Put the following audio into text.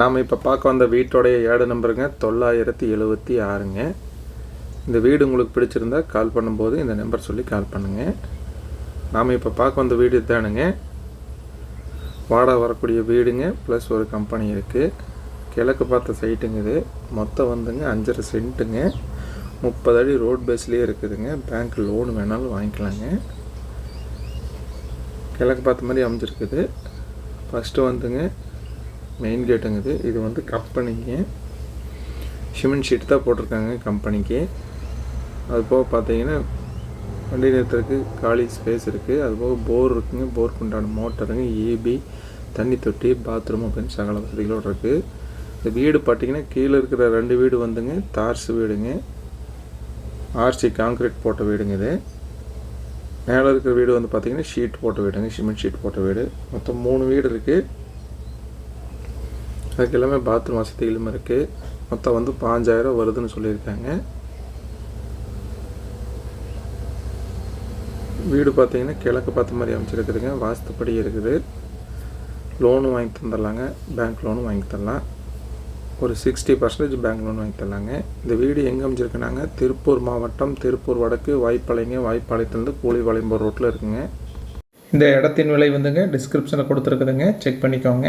நாம் இப்போ பார்க்க வந்த வீட்டோடைய ஏடு நம்பருங்க தொள்ளாயிரத்தி எழுபத்தி ஆறுங்க. இந்த வீடு உங்களுக்கு பிடிச்சிருந்தா கால் பண்ணும்போது இந்த நம்பர் சொல்லி கால் பண்ணுங்கள் நாம் இப்போ பார்க்க வந்த வீடு தானுங்க வாடகை வரக்கூடிய வீடுங்க ப்ளஸ் ஒரு கம்பெனி இருக்குது கிழக்கு பார்த்த சைட்டுங்க இது. மொத்தம் வந்துங்க அஞ்சரை சென்ட்டுங்க முப்பது அடி ரோட் பேஸ்லேயே இருக்குதுங்க. பேங்க் லோன் வேணாலும் வாங்கிக்கலாங்க. கிழக்கு பார்த்த மாதிரி அமைஞ்சிருக்குது. ஃபஸ்ட்டு வந்துங்க மெயின் கேட்டுங்க இது இது வந்து கம்பெனிக்கு சிமெண்ட் ஷீட் தான் போட்டிருக்காங்க கம்பெனிக்கு அது போக பார்த்தீங்கன்னா வண்டி நிறுத்துறதுக்கு காலி ஸ்பேஸ் இருக்குது அது போக போர் இருக்குங்க. போருக்கு உண்டான மோட்டருங்க ஏபி தண்ணி தொட்டி பாத்ரூம் அப்படின்னு சகல வசதிகளோடு இருக்குது இந்த வீடு பார்த்தீங்கன்னா கீழே இருக்கிற ரெண்டு வீடு வந்துங்க. தார்ஸ் வீடுங்க. ஆர்சி காங்கிரீட் போட்ட வீடுங்க இது. மேலே இருக்கிற வீடு வந்து பார்த்திங்கன்னா ஷீட் போட்ட வீடுங்க. சிமெண்ட் ஷீட் போட்ட வீடு. மொத்தம் மூணு வீடு இருக்குது அதுக்கு எல்லாமே பாத்ரூம் வசதிகளும் இருக்குது மொத்தம் வந்து பாஞ்சாயிரம் வருதுன்னு சொல்லியிருக்காங்க. வீடு பார்த்தீங்கன்னா கிழக்கு பார்த்த மாதிரி அமைச்சிருக்குதுங்க. வாஸ்துப்படி இருக்குது. லோனும் வாங்கி தந்துடலாங்க. பேங்க் லோனும் வாங்கி தரலாம். ஒரு சிக்ஸ்டி பர்சன்டேஜ் பேங்க் லோன் வாங்கி தரலாங்க. இந்த வீடு எங்கே அமைச்சிருக்குனாங்க? திருப்பூர் மாவட்டம் திருப்பூர் வடக்கு வாய்ப்பாளையங்க வாய்ப்பாளையத்துலேருந்து கூலிவாளையம்பூர் ரோட்டில் இருக்குங்க. இந்த இடத்தின் விலை வந்துங்க டிஸ்கிரிப்ஷனில் கொடுத்துருக்குதுங்க. செக் பண்ணிக்கோங்க.